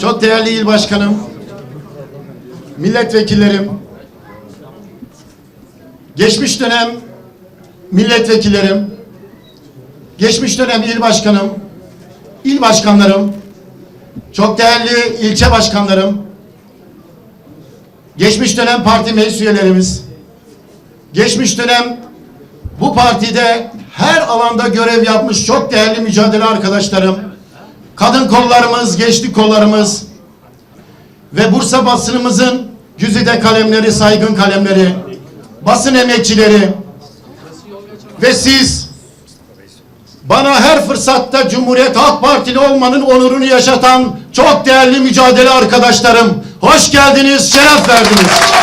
Çok değerli il başkanım, milletvekillerim, geçmiş dönem milletvekillerim, geçmiş dönem il başkanım, il başkanlarım, çok değerli ilçe başkanlarım, geçmiş dönem parti meclis üyelerimiz, geçmiş dönem bu partide her alanda görev yapmış çok değerli mücadele arkadaşlarım, kadın kollarımız, gençlik kollarımız ve Bursa basınımızın güzide kalemleri, saygın kalemleri, basın emekçileri ve siz bana her fırsatta Cumhuriyet Halk Partili olmanın onurunu yaşatan çok değerli mücadele arkadaşlarım. Hoş geldiniz, şeref verdiniz.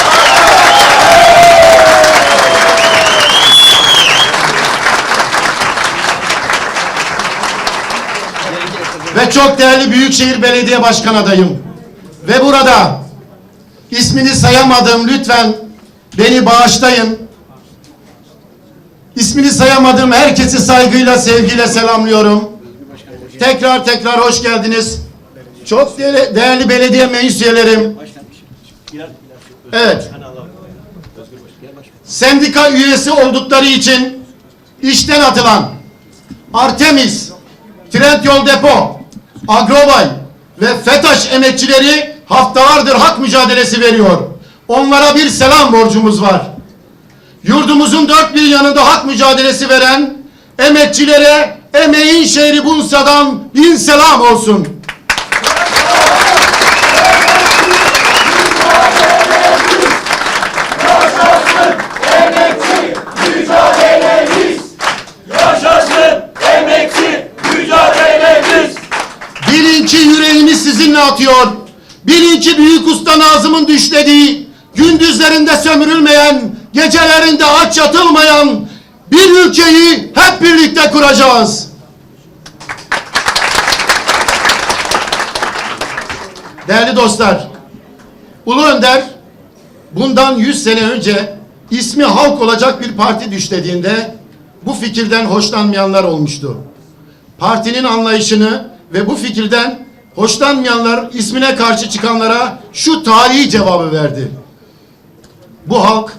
Ve çok değerli Büyükşehir Belediye Başkan adayım. Ve burada ismini sayamadım lütfen beni bağışlayın. İsmini sayamadığım herkesi saygıyla, sevgiyle selamlıyorum. Tekrar tekrar hoş geldiniz. Çok değerli, belediye meclis üyelerim. Evet. Sendika üyesi oldukları için işten atılan Artemis, Trendyol Depo, Agrobay ve FETÖ'ş emekçileri haftalardır hak mücadelesi veriyor. Onlara bir selam borcumuz var. Yurdumuzun dört bir yanında hak mücadelesi veren emekçilere emeğin şehri Bursa'dan bin selam olsun. Bilin ki sizinle atıyor. Bilin büyük usta Nazım'ın düşlediği, gündüzlerinde sömürülmeyen, gecelerinde aç yatılmayan bir ülkeyi hep birlikte kuracağız. Değerli dostlar, Ulu Önder bundan 100 sene önce ismi halk olacak bir parti düşlediğinde bu fikirden hoşlanmayanlar olmuştu partinin anlayışını ve bu fikirden hoşlanmayanlar ismine karşı çıkanlara şu tarihi cevabı verdi. Bu halk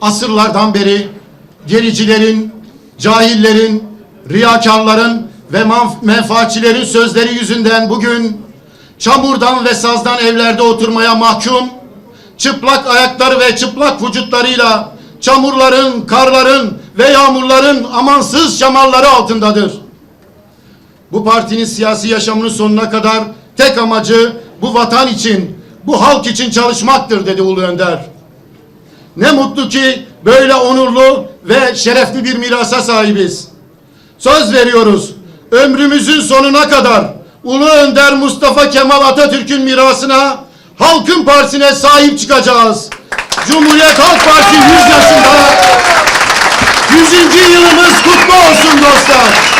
asırlardan beri gericilerin, cahillerin, riyakarların ve menfaatçilerin sözleri yüzünden bugün çamurdan ve sazdan evlerde oturmaya mahkum, çıplak ayakları ve çıplak vücutlarıyla çamurların, karların ve yağmurların amansız şamarları altındadır. Bu partinin siyasi yaşamının sonuna kadar tek amacı bu vatan için, bu halk için çalışmaktır dedi Ulu Önder. Ne mutlu ki böyle onurlu ve şerefli bir mirasa sahibiz. Söz veriyoruz. Ömrümüzün sonuna kadar Ulu Önder Mustafa Kemal Atatürk'ün mirasına, Halkın Partisi'ne sahip çıkacağız. Cumhuriyet Halk Partisi 100 yaşında 100. yılımız kutlu olsun dostlar.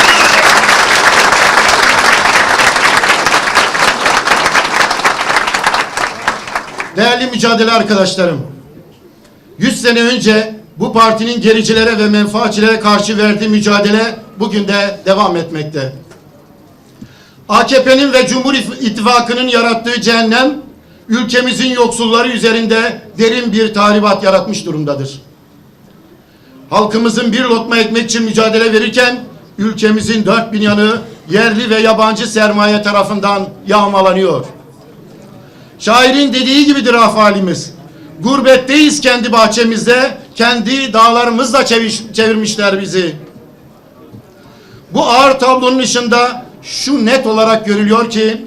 Değerli mücadele arkadaşlarım, 100 sene önce bu partinin gericilere ve menfaatçilere karşı verdiği mücadele bugün de devam etmekte. AKP'nin ve Cumhur İttifakı'nın yarattığı cehennem, ülkemizin yoksulları üzerinde derin bir tahribat yaratmış durumdadır. Halkımızın bir lokma ekmek için mücadele verirken, ülkemizin dört bin yanı yerli ve yabancı sermaye tarafından yağmalanıyor. Şairin dediği gibidir afalimiz. Gurbetteyiz kendi bahçemizde, kendi dağlarımızla çeviş- çevirmişler bizi. Bu ağır tablonun ışığında şu net olarak görülüyor ki,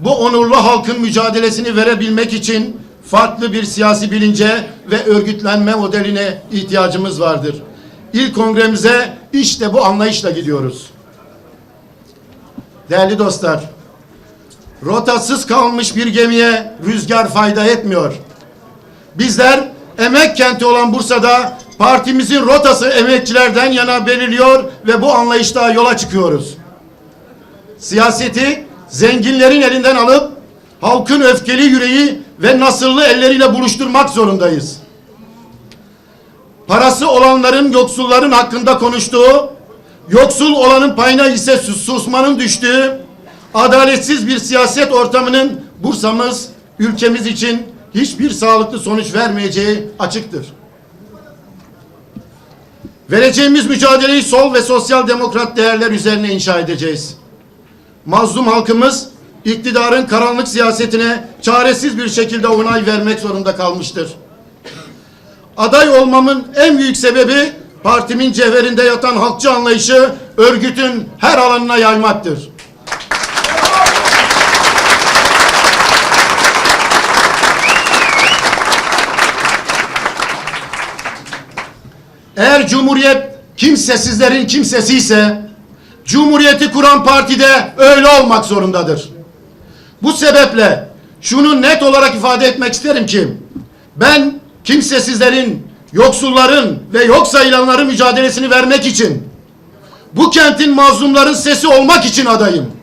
bu onurlu halkın mücadelesini verebilmek için farklı bir siyasi bilince ve örgütlenme modeline ihtiyacımız vardır. İlk kongremize işte bu anlayışla gidiyoruz. Değerli dostlar, rotasız kalmış bir gemiye rüzgar fayda etmiyor. Bizler emek kenti olan Bursa'da partimizin rotası emekçilerden yana belirliyor ve bu anlayışla yola çıkıyoruz. Siyaseti zenginlerin elinden alıp halkın öfkeli yüreği ve nasırlı elleriyle buluşturmak zorundayız. Parası olanların yoksulların hakkında konuştuğu, yoksul olanın payına ise sus- susmanın düştüğü adaletsiz bir siyaset ortamının Bursa'mız, ülkemiz için hiçbir sağlıklı sonuç vermeyeceği açıktır. Vereceğimiz mücadeleyi sol ve sosyal demokrat değerler üzerine inşa edeceğiz. Mazlum halkımız iktidarın karanlık siyasetine çaresiz bir şekilde onay vermek zorunda kalmıştır. Aday olmamın en büyük sebebi partimin cevherinde yatan halkçı anlayışı örgütün her alanına yaymaktır. Eğer Cumhuriyet kimsesizlerin kimsesi ise Cumhuriyeti kuran partide öyle olmak zorundadır. Bu sebeple şunu net olarak ifade etmek isterim ki ben kimsesizlerin, yoksulların ve yok sayılanların mücadelesini vermek için bu kentin mazlumların sesi olmak için adayım.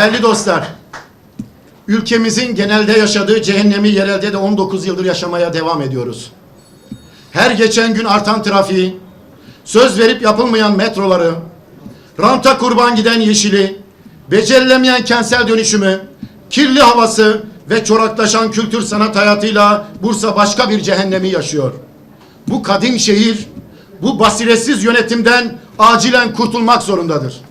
Değerli dostlar, ülkemizin genelde yaşadığı cehennemi yerelde de 19 yıldır yaşamaya devam ediyoruz. Her geçen gün artan trafiği, söz verip yapılmayan metroları, ranta kurban giden yeşili, becerilemeyen kentsel dönüşümü, kirli havası ve çoraklaşan kültür sanat hayatıyla Bursa başka bir cehennemi yaşıyor. Bu kadim şehir, bu basiretsiz yönetimden acilen kurtulmak zorundadır.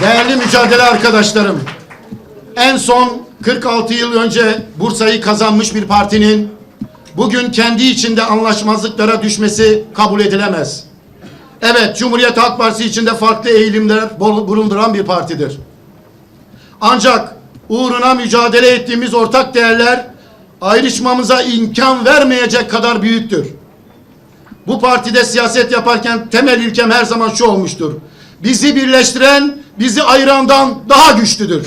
Değerli mücadele arkadaşlarım, en son 46 yıl önce Bursa'yı kazanmış bir partinin bugün kendi içinde anlaşmazlıklara düşmesi kabul edilemez. Evet, Cumhuriyet Halk Partisi içinde farklı eğilimler bulunduran bir partidir. Ancak uğruna mücadele ettiğimiz ortak değerler ayrışmamıza imkan vermeyecek kadar büyüktür. Bu partide siyaset yaparken temel ilkem her zaman şu olmuştur. Bizi birleştiren, bizi ayırandan daha güçlüdür.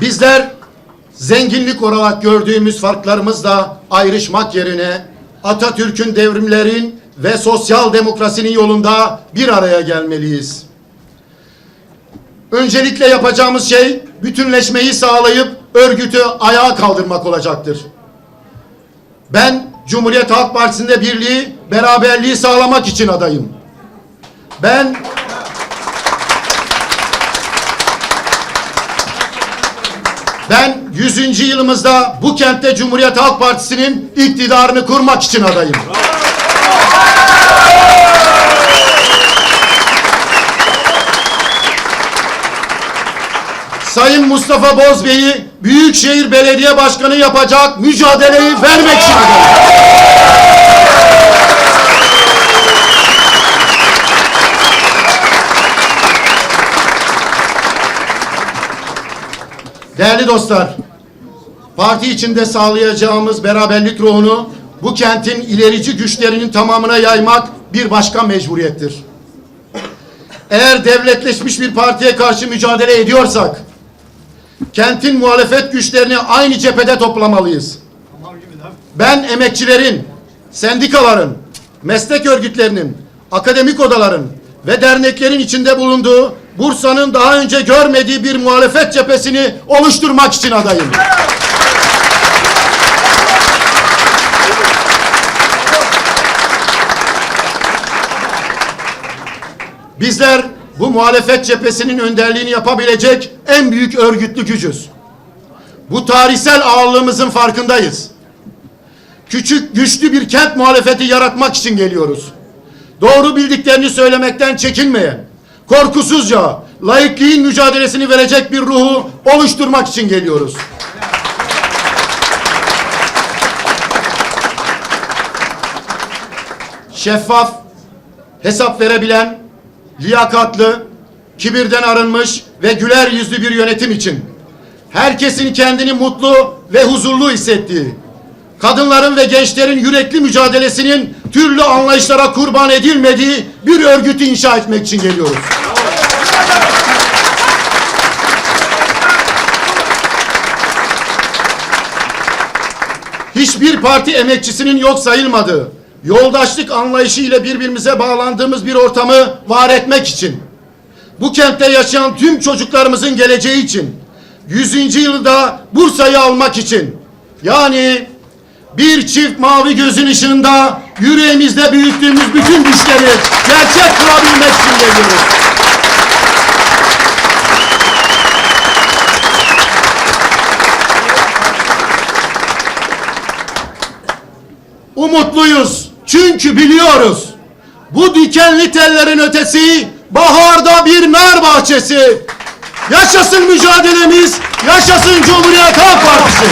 Bizler zenginlik olarak gördüğümüz farklarımızla ayrışmak yerine Atatürk'ün devrimlerin ve sosyal demokrasinin yolunda bir araya gelmeliyiz. Öncelikle yapacağımız şey bütünleşmeyi sağlayıp örgütü ayağa kaldırmak olacaktır. Ben Cumhuriyet Halk Partisi'nde birliği, beraberliği sağlamak için adayım. Ben Ben 100. yılımızda bu kentte Cumhuriyet Halk Partisi'nin iktidarını kurmak için adayım. Sayın Mustafa Bozbey'i Büyükşehir Belediye Başkanı yapacak mücadeleyi vermek için adayım. Değerli dostlar, parti içinde sağlayacağımız beraberlik ruhunu bu kentin ilerici güçlerinin tamamına yaymak bir başka mecburiyettir. Eğer devletleşmiş bir partiye karşı mücadele ediyorsak, kentin muhalefet güçlerini aynı cephede toplamalıyız. Ben emekçilerin, sendikaların, meslek örgütlerinin, akademik odaların ve derneklerin içinde bulunduğu Bursa'nın daha önce görmediği bir muhalefet cephesini oluşturmak için adayım. Bizler bu muhalefet cephesinin önderliğini yapabilecek en büyük örgütlü gücüz. Bu tarihsel ağırlığımızın farkındayız. Küçük, güçlü bir kent muhalefeti yaratmak için geliyoruz. Doğru bildiklerini söylemekten çekinmeyen, korkusuzca laikliğin mücadelesini verecek bir ruhu oluşturmak için geliyoruz. Şeffaf, hesap verebilen, liyakatlı, kibirden arınmış ve güler yüzlü bir yönetim için herkesin kendini mutlu ve huzurlu hissettiği, kadınların ve gençlerin yürekli mücadelesinin türlü anlayışlara kurban edilmediği bir örgütü inşa etmek için geliyoruz. Hiçbir parti emekçisinin yok sayılmadığı, yoldaşlık anlayışı ile birbirimize bağlandığımız bir ortamı var etmek için, bu kentte yaşayan tüm çocuklarımızın geleceği için, 100. yılda Bursa'yı almak için, yani bir çift mavi gözün ışığında yüreğimizde büyüttüğümüz bütün düşleri gerçek kılabilmek için geliyoruz. Umutluyuz. Çünkü biliyoruz. Bu dikenli tellerin ötesi baharda bir nar bahçesi. Yaşasın mücadelemiz, yaşasın Cumhuriyet Halk Partisi.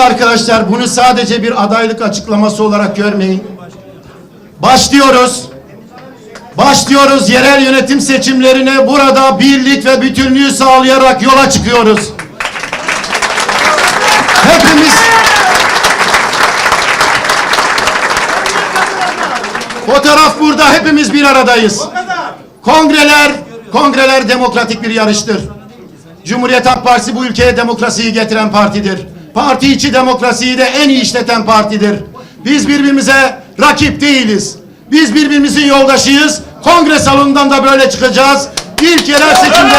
Değerli arkadaşlar bunu sadece bir adaylık açıklaması olarak görmeyin. Başlıyoruz. Başlıyoruz yerel yönetim seçimlerine burada birlik ve bütünlüğü sağlayarak yola çıkıyoruz. Hepimiz Fotoğraf burada hepimiz bir aradayız. Kongreler, kongreler demokratik bir yarıştır. Cumhuriyet Halk Partisi bu ülkeye demokrasiyi getiren partidir. Parti içi demokrasiyi de en iyi işleten partidir. Biz birbirimize rakip değiliz. Biz birbirimizin yoldaşıyız. Kongre salonundan da böyle çıkacağız. İlk yerel seçimde